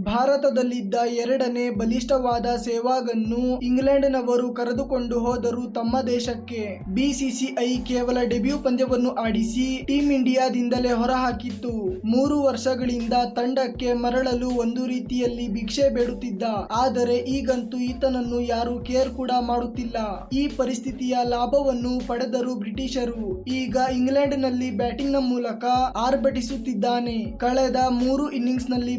ಭಾರತದಲ್ಲಿದ್ದ ಎರಡನೇ ಬಲಿಷ್ಠವಾದ ಸೆಹ್ವಾಗನ್ನು ಇಂಗ್ಲೆಂಡ್ನವರು ಕರೆದುಕೊಂಡು ಹೋದರು ತಮ್ಮ ದೇಶಕ್ಕೆ. ಬಿಸಿಸಿಐ ಕೇವಲ ಡೆಬ್ಯೂ ಪಂದ್ಯವನ್ನು ಆಡಿಸಿ ಟೀಂ ಇಂಡಿಯಾದಿಂದಲೇ ಹೊರಹಾಕಿತ್ತು. ಮೂರು ವರ್ಷಗಳಿಂದ ತಂಡಕ್ಕೆ ಮರಳಲು ಒಂದು ರೀತಿಯಲ್ಲಿ ಭಿಕ್ಷೆ ಬೇಡುತ್ತಿದ್ದ. ಆದರೆ ಈಗಂತೂ ಈತನನ್ನು ಯಾರು ಕೇರ್ ಕೂಡ ಮಾಡುತ್ತಿಲ್ಲ. ಈ ಪರಿಸ್ಥಿತಿಯ ಲಾಭವನ್ನು ಪಡೆದರು ಬ್ರಿಟಿಷರು. ಈಗ ಇಂಗ್ಲೆಂಡ್ನಲ್ಲಿ ಬ್ಯಾಟಿಂಗ್ನ ಮೂಲಕ ಆರ್ಭಟಿಸುತ್ತಿದ್ದಾನೆ. ಕಳೆದ ಮೂರು ಇನ್ನಿಂಗ್ಸ್ನಲ್ಲಿ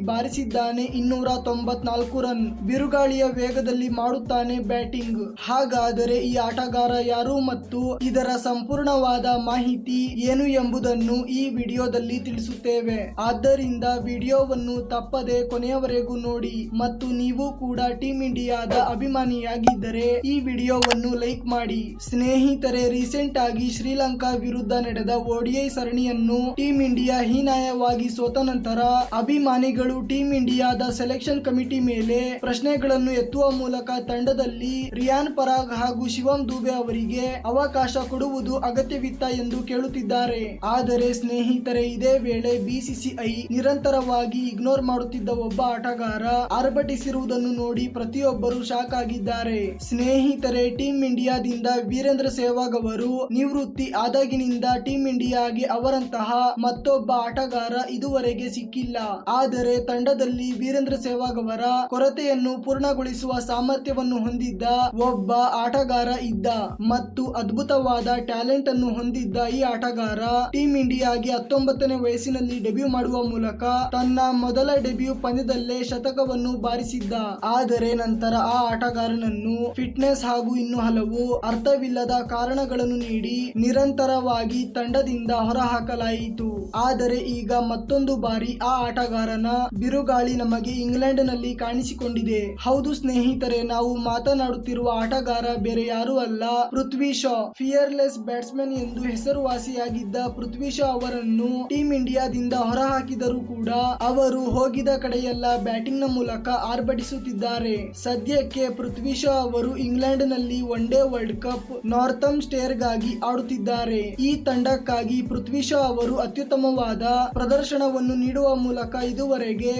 ಬಾರಿಸಿದ್ದಾನೆ ಇನ್ನೂರ ತೊಂಬತ್ನಾಲ್ಕು ರನ್ ಬಿರುಗಾಳಿಯ ವೇಗದಲ್ಲಿ ಮಾಡುತ್ತಾನೆ ಬ್ಯಾಟಿಂಗ್. ಹಾಗಾದರೆ ಈ ಆಟಗಾರ ಯಾರು ಮತ್ತು ಇದರ ಸಂಪೂರ್ಣವಾದ ಮಾಹಿತಿ ಏನು ಎಂಬುದನ್ನು ಈ ವಿಡಿಯೋದಲ್ಲಿ ತಿಳಿಸುತ್ತೇವೆ. ಆದ್ದರಿಂದ ವಿಡಿಯೋವನ್ನು ತಪ್ಪದೆ ಕೊನೆಯವರೆಗೂ ನೋಡಿ ಮತ್ತು ನೀವು ಕೂಡ ಟೀಂ ಇಂಡಿಯಾದ ಅಭಿಮಾನಿಯಾಗಿದ್ದರೆ ಈ ವಿಡಿಯೋವನ್ನು ಲೈಕ್ ಮಾಡಿ. ಸ್ನೇಹಿತರೆ, ರೀಸೆಂಟ್ ಆಗಿ ಶ್ರೀಲಂಕಾ ವಿರುದ್ಧ ನಡೆದ ಒಡಿಐ ಸರಣಿಯನ್ನು ಟೀಂ ಇಂಡಿಯಾ ಹೀನಾಯವಾಗಿ ಸೋತ ನಂತರ ಅಭಿಮಾನಿಗಳು ಟೀಂ ಇಂಡಿಯಾದ ಸೆಲೆಕ್ಷನ್ ಕಮಿಟಿ ಮೇಲೆ ಪ್ರಶ್ನೆಗಳನ್ನು ಎತ್ತುವ ಮೂಲಕ ತಂಡದಲ್ಲಿ ರಿಯಾನ್ ಪರಾಗ್ ಹಾಗೂ ಶಿವಂ ದುಬೆ ಅವರಿಗೆ ಅವಕಾಶ ಕೊಡುವುದು ಅಗತ್ಯವಿತ್ತ ಎಂದು ಕೇಳುತ್ತಿದ್ದಾರೆ. ಆದರೆ ಸ್ನೇಹಿತರೆ, ಇದೇ ವೇಳೆ ಬಿಸಿಸಿಐ ನಿರಂತರವಾಗಿ ಇಗ್ನೋರ್ ಮಾಡುತ್ತಿದ್ದ ಒಬ್ಬ ಆಟಗಾರ ಆರ್ಭಟಿಸಿರುವುದನ್ನು ನೋಡಿ ಪ್ರತಿಯೊಬ್ಬರು ಶಾಕ್ ಆಗಿದ್ದಾರೆ. ಸ್ನೇಹಿತರೆ ಟೀಂ ಇಂಡಿಯಾದಿಂದ ವೀರೇಂದ್ರ ಸೆಹ್ವಾಗ್ ಅವರು ನಿವೃತ್ತಿ ಆದಾಗಿನಿಂದ ಟೀಂ ಇಂಡಿಯಾಗೆ ಅವರಂತಹ ಮತ್ತೊಬ್ಬ ಆಟಗಾರ ಇದುವರೆಗೆ ಸಿಕ್ಕಿಲ್ಲ. ಆದರೆ ತಂಡದಲ್ಲಿ ವೀರೇಂದ್ರ ಸೆಹ್ವಾಗ್ ಅವರ ಕೊರತೆಯನ್ನು ಪೂರ್ಣಗೊಳಿಸುವ ಸಾಮರ್ಥ್ಯವನ್ನು ಹೊಂದಿದ್ದ ಒಬ್ಬ ಆಟಗಾರ ಇದ್ದ ಮತ್ತು ಅದ್ಭುತವಾದ ಟ್ಯಾಲೆಂಟ್ ಅನ್ನು ಹೊಂದಿದ್ದ ಈ ಆಟಗಾರ ಟೀಂ ಇಂಡಿಯಾಗೆ ಹತ್ತೊಂಬತ್ತನೇ ವಯಸ್ಸಿನಲ್ಲಿ ಡೆಬ್ಯೂ ಮಾಡುವ ಮೂಲಕ ತನ್ನ ಮೊದಲ ಡೆಬ್ಯೂ ಪಂದ್ಯದಲ್ಲೇ ಶತಕವನ್ನು ಬಾರಿಸಿದ್ದ. ಆದರೆ ನಂತರ ಆ ಆಟಗಾರನನ್ನು ಫಿಟ್ನೆಸ್ ಹಾಗೂ ಇನ್ನು ಹಲವು ಅರ್ಥವಿಲ್ಲದ ಕಾರಣಗಳನ್ನು ನೀಡಿ ನಿರಂತರವಾಗಿ ತಂಡದಿಂದ ಹೊರಹಾಕಲಾಯಿತು. ಆದರೆ ಈಗ ಮತ್ತೊಂದು ಬಾರಿ ಆ ಆಟಗಾರನ ಬಿರುಗಾಳಿ ನಮಗೆ ಇಂಗ್ಲೆಂಡ್ನಲ್ಲಿ ಕಾಣಿಸಿಕೊಂಡಿದೆ. ಹೌದು ಸ್ನೇಹಿತರೆ, ನಾವು ಮಾತನಾಡುತ್ತಿರುವ ಆಟಗಾರ ಬೇರೆ ಯಾರೂ ಅಲ್ಲ. ಪೃಥ್ವಿ ಶಾ, ಫಿಯರ್ಲೆಸ್ ಬ್ಯಾಟ್ಸ್ಮನ್ ಎಂದು ಹೆಸರುವಾಸಿಯಾಗಿದ್ದ ಪೃಥ್ವಿ ಶಾ ಅವರನ್ನು ಟೀಂ ಇಂಡಿಯಾದಿಂದ ಹೊರಹಾಕಿದರೂ ಕೂಡ ಅವರು ಹೋಗಿದ ಕಡೆಯೆಲ್ಲ ಬ್ಯಾಟಿಂಗ್ನ ಮೂಲಕ ಆರ್ಭಟಿಸುತ್ತಿದ್ದಾರೆ. ಸದ್ಯಕ್ಕೆ ಪೃಥ್ವಿ ಶಾ ಅವರು ಇಂಗ್ಲೆಂಡ್ನಲ್ಲಿ ಒನ್ ಡೇ ವರ್ಲ್ಡ್ ಕಪ್ ನಾರ್ಥಮ್ ಸ್ಟೇರ್ಗಾಗಿ ಆಡುತ್ತಿದ್ದಾರೆ. ಈ ತಂಡಕ್ಕಾಗಿ ಪೃಥ್ವಿ ಶಾ ಅವರು ಅತ್ಯುತ್ತಮವಾದ ಪ್ರದರ್ಶನವನ್ನು ನೀಡುವ ಮೂಲಕ ಇದುವರೆಗೆ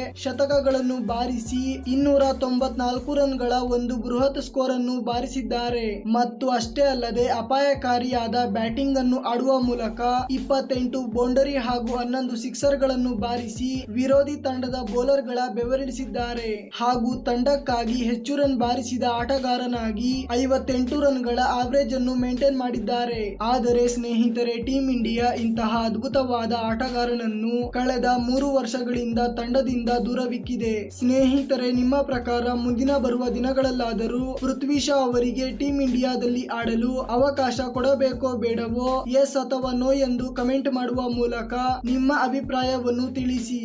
ಶತಕಗಳನ್ನು ಬಾರಿಸಿ ಇನ್ನೂರ ತೊಂಬತ್ನಾಲ್ಕು ರನ್ಗಳ ಒಂದು ಬೃಹತ್ ಸ್ಕೋರ್ ಅನ್ನು ಬಾರಿಸಿದ್ದಾರೆ. ಮತ್ತು ಅಷ್ಟೇ ಅಲ್ಲದೆ ಅಪಾಯಕಾರಿಯಾದ ಬ್ಯಾಟಿಂಗ್ ಅನ್ನು ಆಡುವ ಮೂಲಕ ಇಪ್ಪತ್ತೆಂಟು ಬೌಂಡರಿ ಹಾಗೂ ಹನ್ನೊಂದು ಸಿಕ್ಸರ್ಗಳನ್ನು ಬಾರಿಸಿ ವಿರೋಧಿ ತಂಡದ ಬೌಲರ್ಗಳ ಬೆವರಿಸಿದ್ದಾರೆ ಹಾಗೂ ತಂಡಕ್ಕಾಗಿ ಹೆಚ್ಚು ರನ್ ಬಾರಿಸಿದ ಆಟಗಾರನಾಗಿ ಐವತ್ತೆಂಟು ರನ್ಗಳ ಆವರೇಜ್ ಅನ್ನು ಮೇಂಟೈನ್ ಮಾಡಿದ್ದಾರೆ. ಆದರೆ ಸ್ನೇಹಿತರೆ ಟೀಂ ಇಂಡಿಯಾ ಇಂತಹ ಅದ್ಭುತವಾದ ಆಟಗಾರನನ್ನು ಕಳೆದ ಮೂರು ವರ್ಷಗಳಿಂದ ತಂಡದಿಂದ ದೂರವಿಕ್ಕಿದೆ ಸ್ನೇಹಿತರೆ, ನಿಮ್ಮ ಪ್ರಕಾರ ಮುಂದಿನ ಬರುವ ದಿನಗಳಲ್ಲಾದರೂ ಪೃಥ್ವಿ ಶಾ ಅವರಿಗೆ ಟೀಂ ಇಂಡಿಯಾದಲ್ಲಿ ಆಡಲು ಅವಕಾಶ ಕೊಡಬೇಕೋ ಬೇಡವೋ? ಎಸ್ ಅಥವಾ ನೋ ಎಂದು ಕಮೆಂಟ್ ಮಾಡುವ ಮೂಲಕ ನಿಮ್ಮ ಅಭಿಪ್ರಾಯವನ್ನು ತಿಳಿಸಿ.